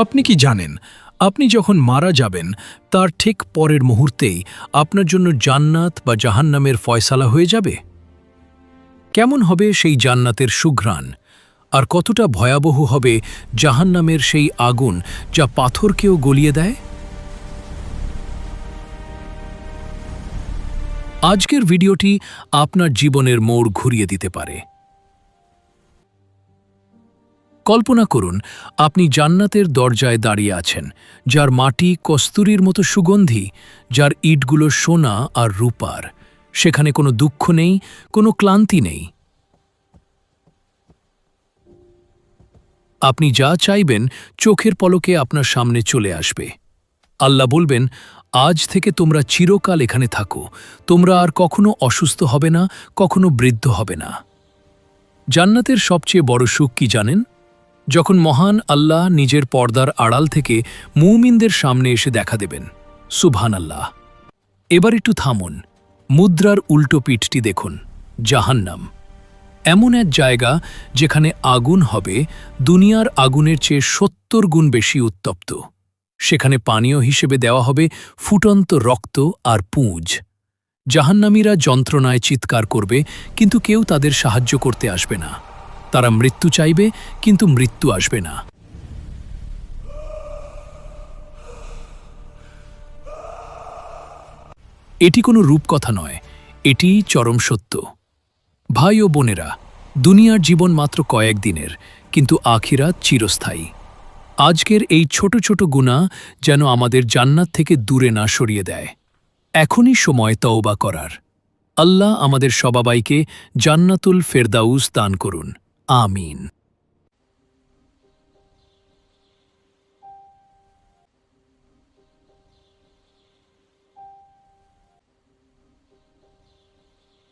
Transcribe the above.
আপনি কি জানেন, আপনি যখন মারা যাবেন, তার ঠিক পরের মুহূর্তেই আপনার জন্য জান্নাত বা জাহান্নামের ফয়সালা হয়ে যাবে? কেমন হবে সেই জান্নাতের সুঘ্রাণ? আর কতটা ভয়াবহ হবে জাহান্নামের সেই আগুন যা পাথরকেও গলিয়ে দেয়? আজকের ভিডিওটি আপনার জীবনের মোড় ঘুরিয়ে দিতে পারে। কল্পনা করুন, আপনি জান্নাতের দরজায় দাঁড়িয়ে আছেন, যার মাটি কস্তুরীর মতো সুগন্ধি, যার ইটগুলো সোনা আর রূপার। সেখানে কোনো দুঃখ নেই, কোনো ক্লান্তি নেই। আপনি যা চাইবেন, চোখের পলকে আপনার সামনে চলে আসবে। আল্লাহ বলবেন, আজ থেকে তোমরা চিরকাল এখানে থাকো। তোমরা আর কখনো অসুস্থ হবে না, কখনো বৃদ্ধ হবে না। জান্নাতের সবচেয়ে বড় সুখ কি জানেন? যখন মহান আল্লাহ নিজের পর্দার আড়াল থেকে মুমিনদের সামনে এসে দেখা দেবেন। সুবহান আল্লাহ এবার একটু থামুন। মুদ্রার উল্টো পিঠটি দেখুন। জাহান্নাম। এমন এক জায়গা যেখানে আগুন হবে, দুনিয়ার আগুনের চেয়ে সত্তর গুণ বেশি উত্তপ্ত। সেখানে পানীয় হিসেবে দেওয়া হবে ফুটন্ত রক্ত আর পুঁজ। জাহান্নামীরা যন্ত্রণায় চিৎকার করবে, কিন্তু কেউ তাদের সাহায্য করতে আসবে না। তারা মৃত্যু চাইবে, কিন্তু মৃত্যু আসবে না। এটি কোনো রূপকথা নয় এটিই চরম সত্য। ভাই ও বোনেরা, দুনিয়ার জীবন মাত্র কয়েক দিনের, কিন্তু আখিরাত চিরস্থায়ী। আজকের এই ছোট ছোট গুণা যেন আমাদের জান্নাত থেকে দূরে না সরিয়ে দেয়। এখনই সময় তওবা করার। আল্লাহ আমাদের সবাবাইকে জান্নাতুল ফেরদাউস দান করুন। Amin.